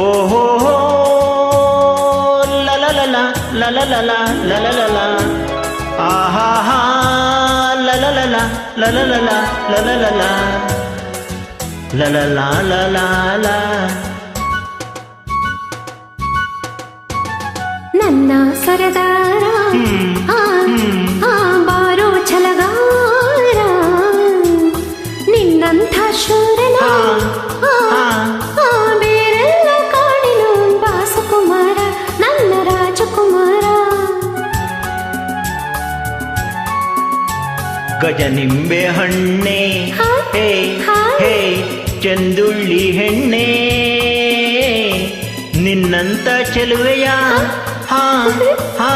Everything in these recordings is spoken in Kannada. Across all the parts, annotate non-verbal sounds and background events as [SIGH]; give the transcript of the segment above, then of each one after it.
ఓహో లలలలా లలలలా లలలలా. ఆహాహా లలలలా లలలలా లలలలా. లలలా లలాలా. నన్నా సరదారా ಗಜ ನಿಂಬೆ ಹಣ್ಣೆ. ಹೇ? ಹೇ ಚಂದುಳ್ಳಿ ಹೆಣ್ಣೆ. ನಿನ್ನಂತ ಚೆಲುವೆಯ ಹಾ ಹಾ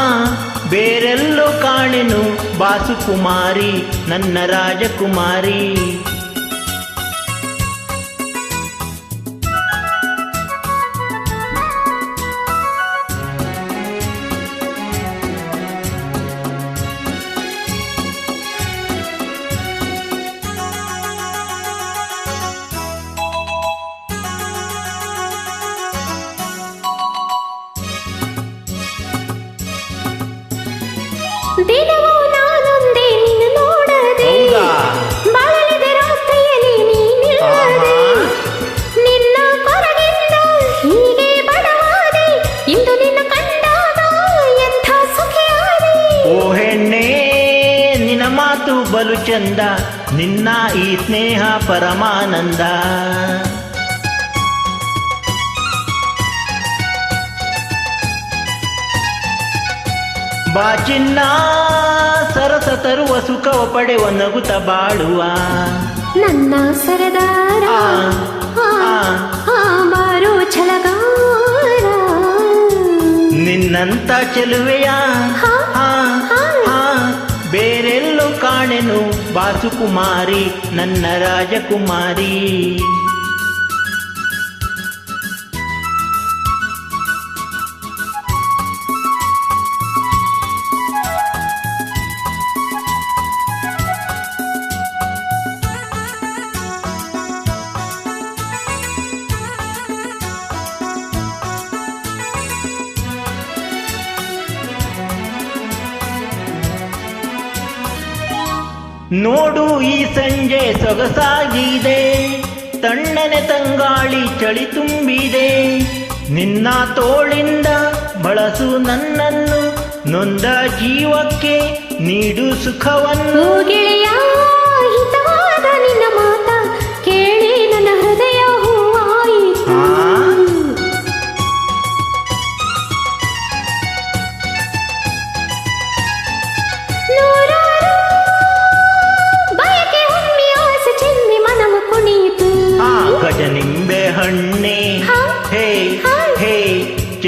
ಬೇರೆಲ್ಲೋ ಕಾಣೆನು. ಬಾಸುಕುಮಾರಿ ನನ್ನ ರಾಜಕುಮಾರಿ. ಬಲು ಚಂದ ನಿನ್ನ ಈ ಸ್ನೇಹ ಪರಮಾನಂದ. ಬಾಚಿನ್ನ ಸರಸ ತರುವ ಸುಖವ ಪಡೆವ ನಗುತ ಬಾಳುವ. ನನ್ನ ಸರದಾರ ಬಾರೋ ಛಲಗಾರ. ನಿನ್ನಂತ ಚೆಲುವೆಯ ಬೇರೆಲ್ಲೂ ಕಾಣೆನು ಬಾಸುಕುಮಾರಿ ನನ್ನ ರಾಜಕುಮಾರಿ. ನೋಡು ಈ ಸಂಜೆ ಸೊಗಸಾಗಿದೆ. ತಣ್ಣನೆ ತಂಗಾಳಿ ಚಳಿ ತುಂಬಿದೆ. ನಿನ್ನ ತೋಳಿಂದ ಬಳಸು ನನ್ನನ್ನು, ನೊಂದ ಜೀವಕ್ಕೆ ನೀಡು ಸುಖವನ್ನು.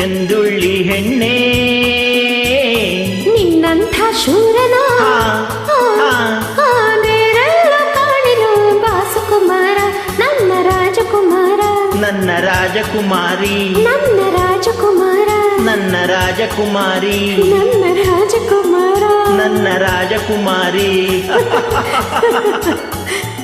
ಚಂದುಳ್ಳಿ ಹೆಣ್ಣೆ. ನಿನ್ನಂಥ ಶೂರನ? ಕಾಣಿನು ಬಾಸುಕುಮಾರ ನನ್ನ ರಾಜಕುಮಾರ. ನನ್ನ ರಾಜಕುಮಾರಿ. ನನ್ನ ರಾಜಕುಮಾರ. ನನ್ನ ರಾಜಕುಮಾರಿ. ನನ್ನ ರಾಜಕುಮಾರ. ನನ್ನ ರಾಜಕುಮಾರಿ. [LAUGHS]